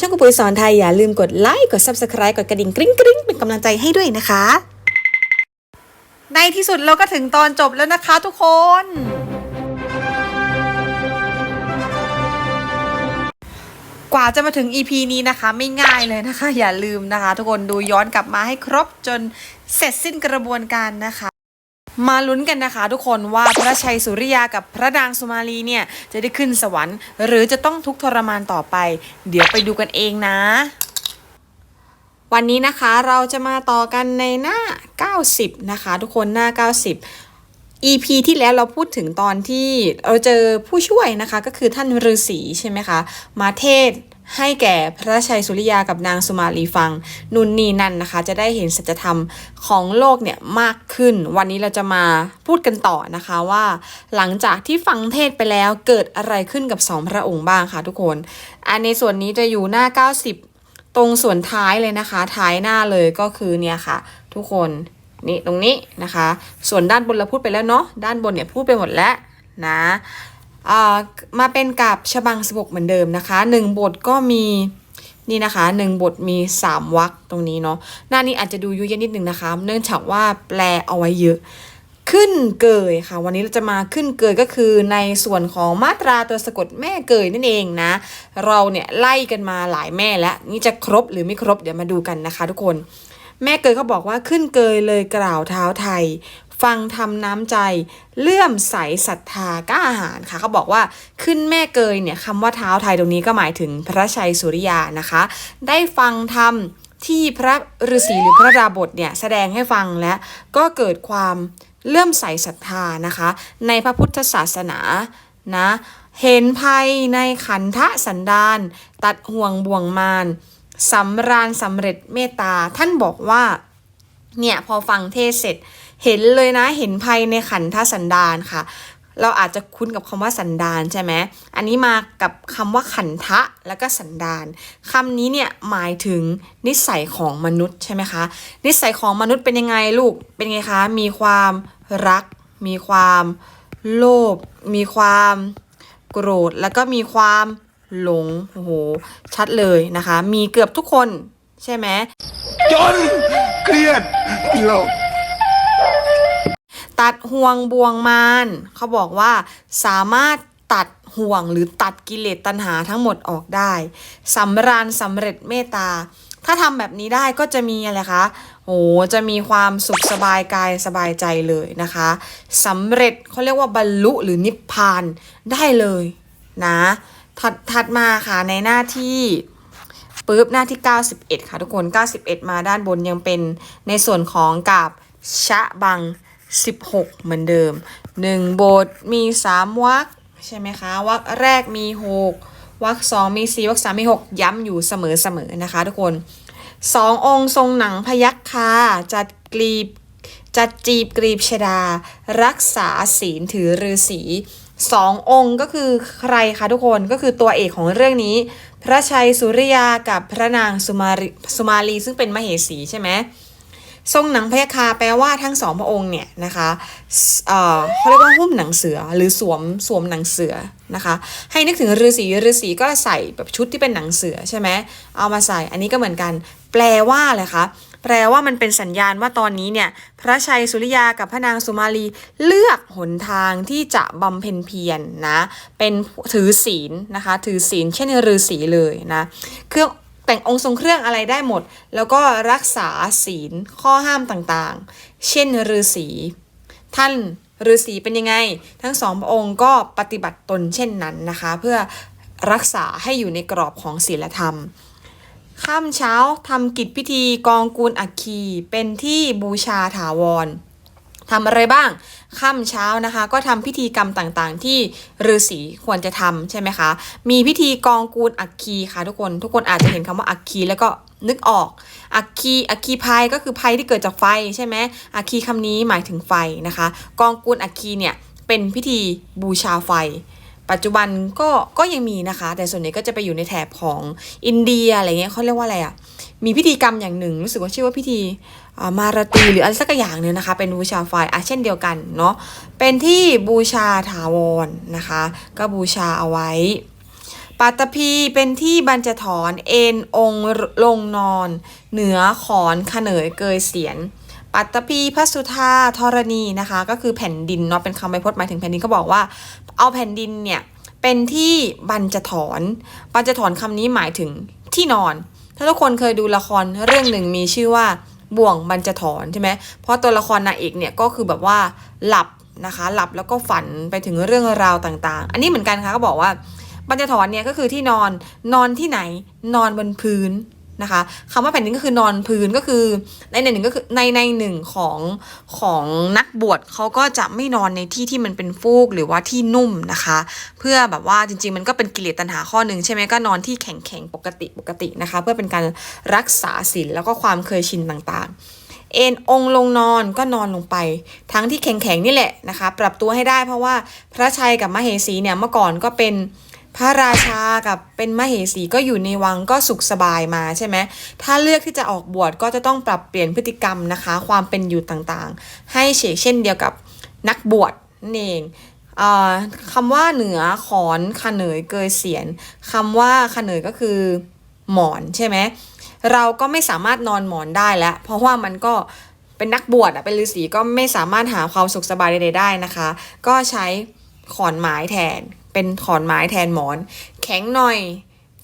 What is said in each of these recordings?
ช่องกุปุยสอนไทยอย่าลืมกดไลค์กด subscribe กดกระดิ่งกริ๊งกริ๊งเป็นกำลังใจให้ด้วยนะคะ ในที่สุดเราก็ถึงตอนจบแล้วนะคะทุกคน กว่าจะมาถึง EP นี้นะคะ ไม่ง่ายเลยนะคะ อย่าลืมนะคะ ทุกคนดูย้อนกลับมาให้ครบจนเสร็จสิ้นกระบวนการนะคะ มาลุ้นกันนะคะ ทุกคนว่าพระชัยสุริยากับพระนางสุมาลีเนี่ยจะได้ขึ้นสวรรค์ หรือจะต้องทุกข์ทรมานต่อไป เดี๋ยวไปดูกันเองนะ วันนี้นะคะเราจะมาต่อกันในหน้า 90 นะคะ ทุกคนหน้า 90 EP ที่แล้วเราพูดถึงตอนที่เราเจอผู้ช่วยนะคะ ก็คือท่านฤาษีใช่ไหมคะ มาเทศ ให้แก่พระชัยสุริยากับนางสุมาลีฟังนุนนีนั่นนะคะ จะได้เห็นสัจธรรมของโลกเนี่ยมากขึ้น วันนี้เราจะมาพูดกันต่อนะคะว่า หลังจากที่ฟังเทศไปแล้วเกิดอะไรขึ้นกับสองพระองค์บ้างคะทุกคนอันในส่วนนี้จะอยู่หน้า 90 ตรงส่วนท้ายเลยนะคะ ท้ายหน้าเลยก็คือเนี่ยค่ะ ทุกคนนี่ตรงนี้นะคะ ส่วนด้านบนเราพูดไปแล้วเนาะด้านบนเนี่ยพูดไปหมดแล้วนะ มาเป็นกับฉบังสบกเหมือนเดิมนะคะหนึ่งบทก็มีนี่นะคะหนึ่งบทมีสามวรรคตรงนี้เนาะหน้านี้อาจจะดูยุ่ยยนิดนึงนะคะ เนื่องจากว่าแปลเอาไว้เยอะ ขึ้นเกยค่ะ วันนี้เราจะมาขึ้นเกยก็คือในส่วนของมาตราตัวสะกดแม่เกยนั่นเองนะ เราเนี่ยไล่กันมาหลายแม่แล้วนี่จะครบหรือไม่ครบเดี๋ยวมาดูกันนะคะ ทุกคนแม่เกยเขาบอกว่าขึ้นเกยเลยกล่าวเท้าไทย ฟังทำน้ำใจ เลื่อมใสศรัทธากล้าหาญค่ะ เขาบอกว่าขึ้นแม่เกยเนี่ยคำว่าเท้าไทยตรงนี้ก็หมายถึงพระชัยสุริยานะคะ ได้ฟังธรรมที่พระฤาษีหรือพระดาบทเนี่ยแสดงให้ฟังและก็เกิดความเลื่อมใสศรัทธานะคะ ในพระพุทธศาสนานะเห็นภัยในขันธสันดานตัดห่วงบ่วงมารสำราญสำเร็จเมตตาท่านบอกว่าเนี่ยพอฟังเทศเสร็จ เห็นเลยนะเห็นภัยในขันธสันดานค่ะ เราอาจจะคุ้นกับคำว่าสันดานใช่ไหมอันนี้มากับคำว่าขันทะแล้วก็สันดานคำนี้เนี่ยหมายถึงนิสัยของมนุษย์ใช่ไหมคะนิสัยของมนุษย์เป็นยังไงลูกเป็นไงคะมีความรัก มีความโลภมีความโกรธแล้วก็มีความหลงโอ้โหชัดเลยนะคะ มีเกือบทุกคนใช่ไหมจนเครียดโลก ตัดห่วงบ่วงมารเขาบอกว่าสามารถตัดห่วงหรือตัดกิเลสตัณหาทั้งหมดออกได้สำราญสำเร็จเมตตา ถ้าทำแบบนี้ได้ก็จะมีอะไรคะโอ้จะมีความสุขสบายกายสบายใจเลยนะคะสำเร็จเขาเรียกว่าบรรลุหรือนิพพานได้เลยนะถัดถัดมาค่ะในหน้าที่ปุ๊บหน้าที่ 91 ค่ะทุกคน 91 มาด้านบนยังเป็นในส่วนของกับชะบัง 16 เหมือนเดิม 1 บทมี 3วรรคใช่ไหมคะวรรคแรกมี 6วรรค2มี 4วรรค3มี 6 ย้ำอยู่เสมอๆนะคะทุกคนสององค์ทรงหนังพยัคฆาจัดกรีบจัดจีบกรีบชดา รักษาศีลถือฤาษีสององค์ก็คือใครคะทุกคนก็คือตัวเอกของเรื่องนี้ พระชัยสุริยากับพระนางสมาลีสุมาลีซึ่งเป็นมเหสีใช่ไหม ทรงหนังพยาคาแปลว่าทั้งสองพระองค์เนี่ยนะคะเอ่อเขาเรียกว่าหุ้มหนังเสือหรือสวมสวมหนังเสือนะคะ ให้นึกถึงฤาษีฤาษีก็ใส่แบบชุดที่เป็นหนังเสือใช่ไหมเอามาใส่อันนี้ก็เหมือนกัน แปลว่าอะไรคะแปลว่ามันเป็นสัญญาณว่าตอนนี้เนี่ยพระชัยสุริยากับพระนางสุมาลีเลือกหนทางที่จะบำเพ็ญเพียรนนะเป็นถือศีลนะคะ ถือศีลเช่นฤาษีเลยนะเครื่อง แต่งองค์ทรงเครื่องอะไรได้หมด แล้วก็รักษาศีลข้อห้ามต่างๆ เช่นฤาษีท่านฤาษีเป็นยังไง ทั้งสองพระองค์ก็ปฏิบัติตนเช่นนั้นนะคะ เพื่อรักษาให้อยู่ในกรอบของศีลธรรมค่ำเช้าทำกิจพิธีกองกูลอัคคีเป็นที่บูชาถาวรทำอะไรบ้าง ค่ำเช้านะคะ ก็ทำพิธีกรรมต่างๆ ที่ฤาษีควรจะทำใช่ไหมคะ มีพิธีกองกูลอัคคีค่ะทุกคนทุกคนอาจจะเห็นคำว่าอัคคีแล้วก็นึกออก อัคคีอัคคีภัยก็คือภัยที่เกิดจากไฟใช่ไหมอัคคีคำนี้หมายถึงไฟนะคะ กองกูลอัคคีเนี่ยเป็นพิธีบูชาไฟ ปัจจุบันก็ก็ยังมีนะคะ แต่ส่วนใหญ่ก็จะไปอยู่ในแถบของอินเดียอะไรเงี้ยเขาเรียกว่าอะไรอะ่ะ มีพิธีกรรมอย่างหนึ่งรู้สึกว่าชื่อว่าพิธีมาราตีหรืออะไรสักอย่างเนี่ยนะคะ เป็นบูชาไฟอะเช่นเดียวกันเนาะเป็นที่บูชาถาวรนะคะ ก็บูชาเอาไว้ปัตตภีเป็นที่บรรจถอนเอ็นองลงนอน เหนือขอนขเนยเกยเสียน ปัตตภีพระสุธาธรณีนะคะ ก็คือแผ่นดินเนาะเป็นคำไวยพจน์หมายถึงแผ่นดินเขาบอกว่า เอาแผ่นดินเนี่ยเป็นที่บรรจถอนบรรจถอนคำนี้หมายถึงที่นอน ถ้าทุกคนเคยดูละครเรื่องหนึ่งมีชื่อว่าบ่วงบรรจถอนใช่ไหมเพราะตัวละครนางเอกเนี่ยก็คือแบบว่าหลับนะคะ หลับแล้วก็ฝันไปถึงเรื่องราวต่างๆ อันนี้เหมือนกันค่ะก็บอกว่าบรรจถอนเนี่ยก็คือที่นอนนอนที่ไหนนอนบนพื้น นะคะคำว่าแผ่นดินก็คือนอนพื้นก็คือในในหนึ่งก็คือในในหนึ่งของของนักบวชเขาก็จะไม่นอนในที่ที่มันเป็นฟูกหรือว่าที่นุ่มนะคะ เพื่อแบบว่าจริง ๆ มันก็เป็นกิเลสตัณหาข้อหนึ่งใช่ไหมก็นอนที่แข็งแข็งปกติปกตินะคะ เพื่อเป็นการรักษาศีลแล้วก็ความเคยชินต่างๆ เอ็นองลงนอนก็นอนลงไป ทั้งที่แข็งๆนี่แหละนะคะ ปรับตัวให้ได้เพราะว่าพระชัยกับมเหสีเนี่ยเมื่อก่อนก็เป็น พระราชากับเป็นมเหสีก็อยู่ในวังก็สุขสบายมาใช่ไหมถ้าเลือกที่จะออกบวชก็จะต้องปรับเปลี่ยนพฤติกรรมนะคะ ความเป็นอยู่ต่างๆ ให้เฉกเช่นเดียวกับนักบวชนั่นเองเออคำว่าเหนือขอนขเนยเกยเสียนคำว่าขเนยก็คือหมอนใช่ไหมเราก็ไม่สามารถนอนหมอนได้แล้ว เพราะว่ามันก็เป็นนักบวชอะเป็นฤาษีก็ไม่สามารถหาความสุขสบายใดๆได้นะคะ ก็ใช้ขอนไม้แทน เป็นขอนไม้แทนหมอน แข็งหน่อย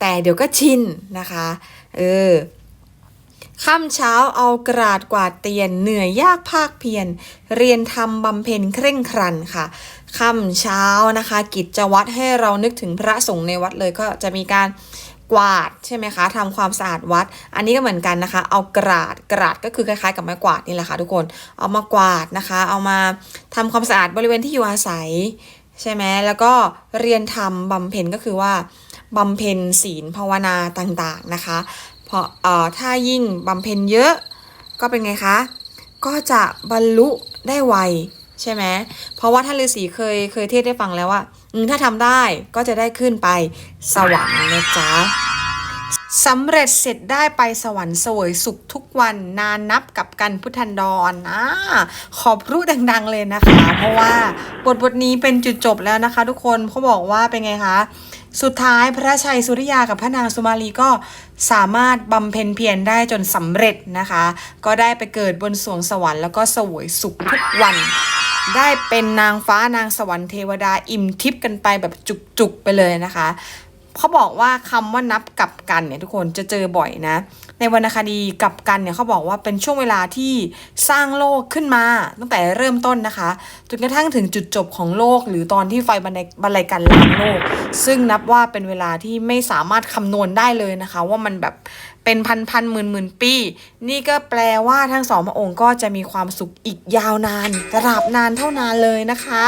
แต่เดี๋ยวก็ชินนะคะ เออค่ำเช้าเอากระดาษกวาดเตียนเหนื่อยยากภาคเพียรเรียนทำบำเพ็ญเคร่งครันค่ะค่ำเช้านะคะ กิจวัตรให้เรานึกถึงพระสงฆ์ในวัดเลยก็จะมีการกวาดใช่ไหมคะทำความสะอาดวัด อันนี้ก็เหมือนกันนะคะ เอากระดาษกระดาษก็คือคล้ายๆ กับไม้กวาดนี่แหละค่ะทุกคนเอามากวาดนะคะ เอามาทำความสะอาดบริเวณที่อยู่อาศัย ใช่ไหมแล้วก็เรียนทำบำเพ็ญก็คือว่าบำเพ็ญศีลภาวนาต่างๆนะคะเพราะเอ่อถ้ายิ่งบำเพ็ญเยอะก็เป็นไงคะก็จะบรรลุได้ไวใช่ไหมเพราะว่าท่านฤาษีเคยเคยเทศได้ฟังแล้วว่าถ้าทำได้ก็จะได้ขึ้นไปสวรรค์นะจ๊ะ สำเร็จเสร็จได้ไปสวรรค์เสวยสุขทุกวันนานนับกับกันพุทธันดรนะขอบรู้ดังๆเลยนะคะ เพราะว่าบทบทนี้เป็นจุดจบแล้วนะคะ ทุกคนเขาบอกว่าเป็นไงคะ สุดท้ายพระชัยสุริยากับพระนางสุมาลีก็สามารถบำเพ็ญเพียรได้จนสำเร็จนะคะ ก็ได้ไปเกิดบนสวงสวรรค์แล้วก็เสวยสุขทุกวันได้เป็นนางฟ้านางสวรรค์เทวดาอิ่มทิพย์กันไปแบบจุกๆไปเลยนะคะ เขาบอกว่าคำว่านับกับกันเนี่ยทุกคนจะเจอบ่อยนะ ในวรรณคดีกับกันเนี่ยเขาบอกว่าเป็นช่วงเวลาที่สร้างโลกขึ้นมาตั้งแต่เริ่มต้นนะคะจนกระทั่งถึงจุดจบของโลก หรือตอนที่ไฟบรรลัยบรรลัยกันล้างโลก ซึ่งนับว่าเป็นเวลาที่ไม่สามารถคำนวณได้เลยนะคะ ว่ามันแบบเป็นพันพันหมื่นหมื่นปี นี่ก็แปลว่าทั้งสองพระองค์ก็จะมีความสุขอีกยาวนานตราบนานเท่านานเลยนะคะ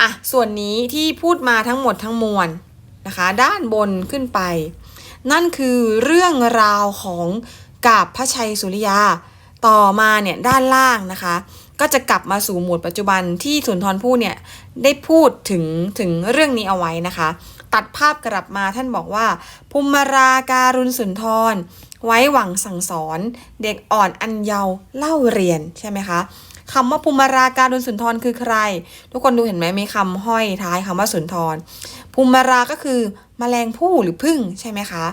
อะส่วนนี้ที่พูดมาทั้งหมดทั้งมวลนะคะด้านบนขึ้นไป นั่นคือเรื่องราวของกาบพระชัยสุริยา ต่อมาเนี่ยด้านล่างนะคะ ก็จะกลับมาสู่หมวดปัจจุบันที่สุนทรภู่เนี่ยได้พูดถึงถึงเรื่องนี้เอาไว้นะคะ ตัดภาพกลับมาท่านบอกว่าภูมิราการุณสุนทร ไว้หวังสั่งสอน เด็กอ่อนอันเยาว์เล่าเรียนใช่ไหมคะ คำว่าภูมิราการุณสุนทรคือใคร ทุกคนดูเห็นไหมมีคำห้อยท้ายคำว่าสุนทรภูมิราก็คือมแมลงผู้หรือพึ่งใช่ไหมคะ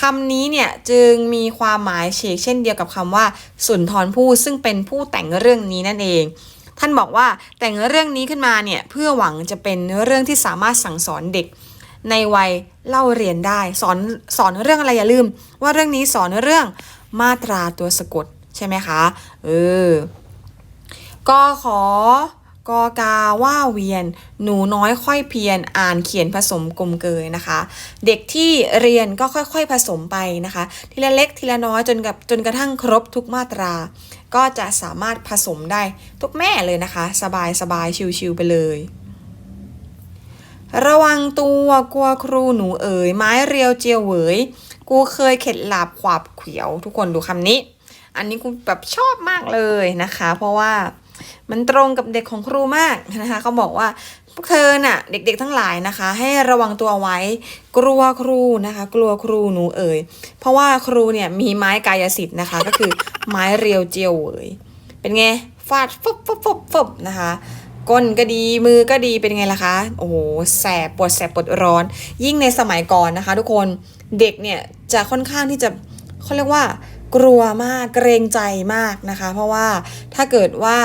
คำนี้เนี่ยจึงมีความหมายเฉกเช่นเดียวกับคำว่า สุนทรภู่ซึ่งเป็นผู้แต่งเรื่องนี้นั่นเอง ท่านบอกว่าแต่งเรื่องนี้ขึ้นมาเนี่ยเพื่อหวังจะเป็นเรื่องที่สามารถสั่งสอนเด็ก ในวัยเล่าเรียนได้ สอนสอนเรื่องอะไรอย่าลืม ว่าเรื่องนี้สอนเรื่องมาตราตัวสะกดใช่ไหมคะเออ ก็ขอกอกาว่าเวียน หนูน้อยค่อยเพียรอ่านเขียนผสมกลมเกยนะคะ เด็กที่เรียนก็ค่อยๆผสมไปนะคะ ทีละเล็กทีละน้อยจนกับจนกระทั่งครบทุกมาตรา ก็จะสามารถผสมได้ทุกแม่เลยนะคะ สบายสบายชิวๆไปเลย ระวังตัวกลัวครูหนูเอ๋ยไม้เรียวเจียวเหวยกูเคยเข็ดหลาบขวาบเขียว ทุกคนดูคำนี้ อันนี้กูแบบชอบมากเลยนะคะ เพราะว่า มันตรงกับเด็กของครูมากนะคะเขาบอกว่าพวกเธอน่ะ เด็กๆทั้งหลายนะคะ ให้ระวังตัวไว้ กลัวครูนะคะ กลัวครูหนูเอ๋ยเพราะว่าครูเนี่ยมีไม้กายสิทธิ์นะคะ ก็คือไม้เรียวเจียวเหวยเป็นไงฟาดฟบฟบฟบฟบนะคะก้นก็ดีมือก็ดีเป็นไงล่ะคะ โอ้โหแสบปวดแสบปวดร้อน ยิ่งในสมัยก่อนนะคะ ทุกคนเด็กเนี่ยจะค่อนข้างที่จะเขาเรียกว่ากลัวมากเกรงใจมากนะคะ เพราะว่าถ้าเกิดว่า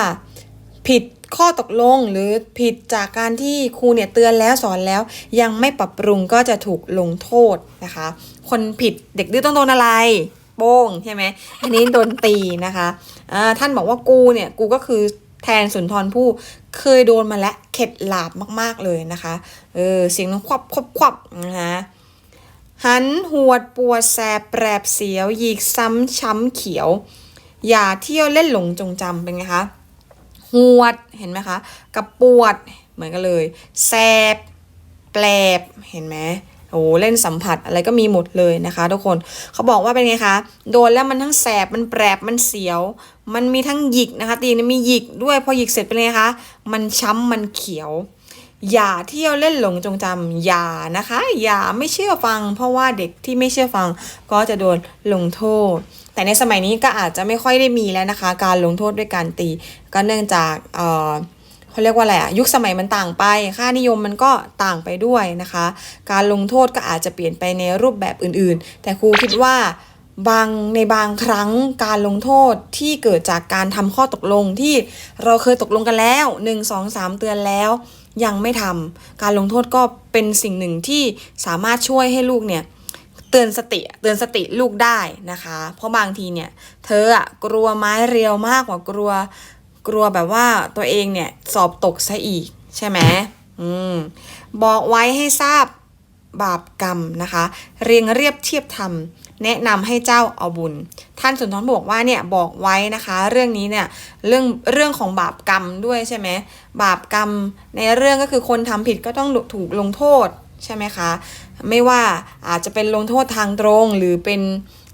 ผิดข้อตกลงหรือผิดจากการที่ครูเนี่ยเตือนแล้วสอนแล้ว ยังไม่ปรับปรุงก็จะถูกลงโทษนะคะ คนผิดเด็กดื้อต้องโดนอะไรโป้งใช่ไหมอันนี้โดนตีนะคะอ่าท่านบอกว่ากูเนี่ยกูก็คือแทนสุนทรภู่เคยโดนมาแล้วเข็ดหลาบมาก ๆเลยนะคะเออเสียงน้องควับควับควับนะคะหันหวดปวดแสบแปรบเสียวหยีกซ้ำช้ำเขียว อย่าเที่ยวเล่นหลงจงจำเป็นไงคะ หวดเห็นไหมคะกับปวดเหมือนกันเลย แสบ แปลบ เห็นไหมโอ้เล่นสัมผัสอะไรก็มีหมดเลยนะคะ ทุกคนเขาบอกว่าเป็นไงคะ โดนแล้วมันทั้งแสบมันแปรบมันเสียว มันมีทั้งหยิกนะคะ ตีนมีหยิกด้วยพอหยิกเสร็จเป็นไงคะมันช้ำมันเขียว อย่าเที่ยวเล่นหลงจงจำอย่านะคะ อย่าไม่เชื่อฟัง เพราะว่าเด็กที่ไม่เชื่อฟังก็จะโดนลงโทษ แต่ในสมัยนี้ก็อาจจะไม่ค่อยได้มีแล้วนะคะ การลงโทษด้วยการตี ก็เนื่องจากเอ่อเขาเรียกว่าอะไรอะยุคสมัยมันต่างไป ค่านิยมมันก็ต่างไปด้วยนะคะ การลงโทษก็อาจจะเปลี่ยนไปในรูปแบบอื่นๆ แต่ครูคิดว่าบางในบางครั้งการลงโทษที่เกิดจากการทำข้อตกลงที่เราเคยตกลงกันแล้ว 1 2 3 เตือนแล้ว ยังไม่ทำการลงโทษก็เป็นสิ่งหนึ่งที่สามารถช่วยให้ลูกเนี่ย เตือนสติเตือนสติลูกได้นะคะ เพราะบางทีเนี่ยเธออะกลัวไม้เรียวมากกว่ากลัวกลัวแบบว่าตัวเองเนี่ยสอบตกซะอีกใช่ไหมอืมบอกไว้ให้ทราบบาปกรรมนะคะ เรียงเรียบเทียบธรรมแนะนำให้เจ้าเอาบุญ ท่านสุนทรบอกว่าเนี่ยบอกไว้นะคะ เรื่องนี้เนี่ยเรื่องเรื่องของบาปกรรมด้วยใช่ไหมบาปกรรมในเรื่องก็คือคนทำผิดก็ต้องถูกลงโทษใช่ไหมคะ ไม่ว่าอาจจะเป็นลงโทษทางตรงหรือเป็น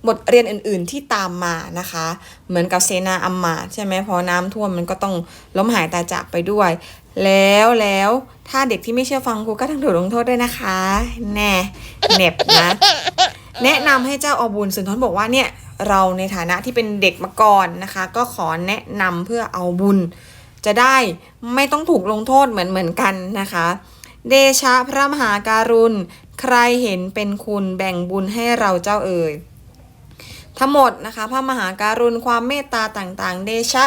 บทเรียนอื่นๆที่ตามมานะคะ เหมือนกับเซนาอัมมาใช่ไหมพอน้ำท่วมมันก็ต้องล้มหายตายจากไปด้วย แล้วแล้วถ้าเด็กที่ไม่เชื่อฟังครูก็ต้องถูกลงโทษด้วยนะคะ แน่เน็บนะแนะนำให้เจ้าอบุญสุนทรบอกว่าเนี่ยเราในฐานะที่เป็นเด็กมาก่อนนะคะ ก็ขอแนะนำเพื่อเอาบุญ จะได้ไม่ต้องถูกลงโทษเหมือนเหมือนกันนะคะ เดชะพระมหาการุณ ใครเห็นเป็นคุณแบ่งบุญให้เราเจ้าเอ่ยทั้งหมดนะคะพระมหาการุณความเมตตาต่างๆ เดชะ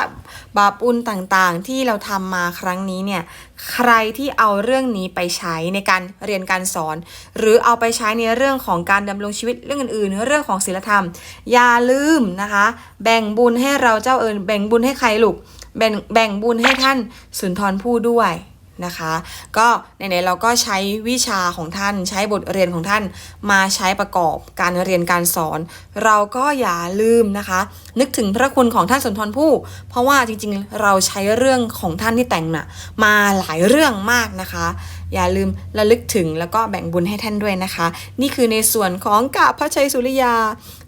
บาปุญต่างๆ ที่เราทำมาครั้งนี้เนี่ยใครที่เอาเรื่องนี้ไปใช้ในการเรียนการสอน หรือเอาไปใช้ในเรื่องของการดำรงชีวิตเรื่องอื่นๆ เรื่องของศีลธรรม อย่าลืมนะคะ แบ่งบุญให้เราเจ้าเอิญแบ่งบุญให้ใครลูกแบ่งแบ่งบุญให้ท่านสุนทรภู่ด้วย นะคะ ก็ไหนๆเราก็ใช้วิชาของท่าน ใช้บทเรียนของท่านมาใช้ประกอบการเรียนการสอน เราก็อย่าลืมนะคะ นึกถึงพระคุณของท่านสุนทรภู่เพราะว่าจริงๆ เราใช้เรื่องของท่านที่แต่งน่ะมาหลายเรื่องมากนะคะ อย่าลืมระลึกถึงแล้วก็แบ่งบุญให้ท่านด้วยนะคะ นี่คือในส่วนของกาบพระชัยสุริยา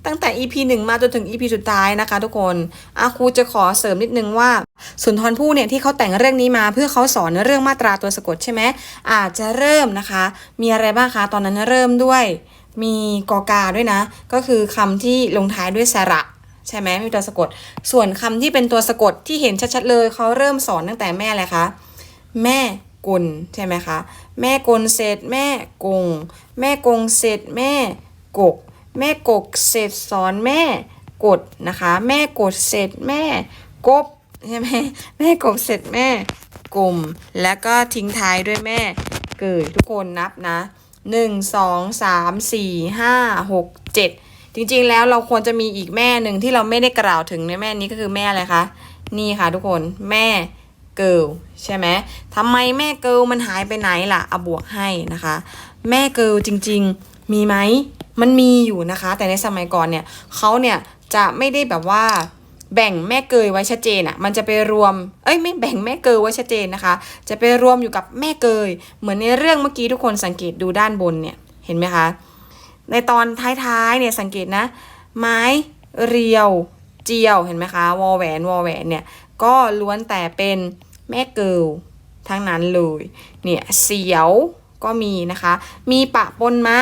ตั้งแต่ EP 1 มาจนถึง EP สุดท้ายนะคะ ทุกคนอาครูจะขอเสริมนิดนึงว่าสุนทรภู่เนี่ยที่เขาแต่งเรื่องนี้มาเพื่อเขาสอนเรื่องมาตราตัวสะกดใช่ไหมอาจจะเริ่มนะคะ มีอะไรบ้างคะตอนนั้นเริ่มด้วยมีกอกาด้วยนะ ก็คือคำที่ลงท้ายด้วยสระใช่ไหมมีตัวสะกด ส่วนคำที่เป็นตัวสะกดที่เห็นชัดๆเลยเขาเริ่มสอนตั้งแต่แม่อะไรคะแม่ กลใช่ไหมคะ แม่กลเสร็จแม่กง แม่กงเสร็จแม่กก แม่กกเสร็จสอนแม่กดนะคะ แม่กดเสร็จแม่กบใช่ไหมแม่กบเสร็จแม่กลมแล้วก็ทิ้งท้ายด้วยแม่เกิดทุกคนนับนะหนึ่งสองสามสี่ห้าหกเจ็ดจริงๆแล้วเราควรจะมีอีกแม่หนึ่งที่เราไม่ได้กล่าวถึงในแม่นี้ก็คือแม่อะไรคะ นี่ค่ะทุกคนแม่ เกิลใช่ไหมทำไมแม่เกิลมันหายไปไหนล่ะเอาบวกให้นะคะ แม่เกิลจริงๆมีไหมมันมีอยู่นะคะ แต่ในสมัยก่อนเนี่ยเขาเนี่ยจะไม่ได้แบบว่าแบ่งแม่เกยไว้ชัดเจนอะ่ะ มันจะไปรวม เอ้ยไม่แบ่งแม่เกยไว้ชัดเจนนะคะ จะไปรวมอยู่กับแม่เกย เหมือนในเรื่องเมื่อกี้ทุกคนสังเกตดูด้านบนเนี่ย เห็นไหมคะ ในตอนท้ายๆเนี่ยสังเกตนะ ไม้เรียวเจียว เห็นไหมคะ วอแหวน วอแหวนเนี่ย ก็ล้วนแต่เป็น แม่เกิลทั้งนั้นเลยเนี่ยเสียวก็มีนะคะ มีปะปนมา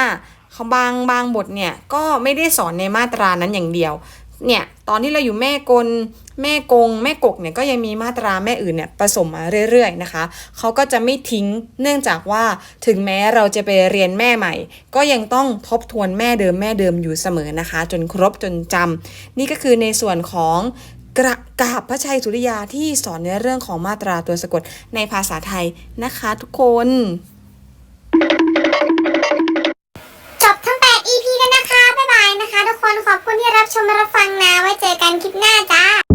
เขาบางบางบทเนี่ยก็ไม่ได้สอนในมาตรานั้นอย่างเดียวเนี่ยตอนที่เราอยู่แม่กลแม่กง แม่กกเนี่ยก็ยังมีมาตราแม่อื่นเนี่ยผสมมาเรื่อยๆนะคะเขาก็จะไม่ทิ้งเนื่องจากว่าถึงแม้เราจะไปเรียนแม่ใหม่ ก็ยังต้องทบทวนแม่เดิมแม่เดิมอยู่เสมอนะคะ จนครบจนจำนี่ก็คือในส่วนของ กระกาบพระชัยสุริยาที่สอนในเรื่องของมาตราตัวสะกดในภาษาไทยนะคะทุกคน จบทั้ง 8 EP แล้วนะคะ บ๊ายบายนะคะ ทุกคนขอบคุณที่รับชมรับฟังนะ ไว้เจอกันคลิปหน้าจ้า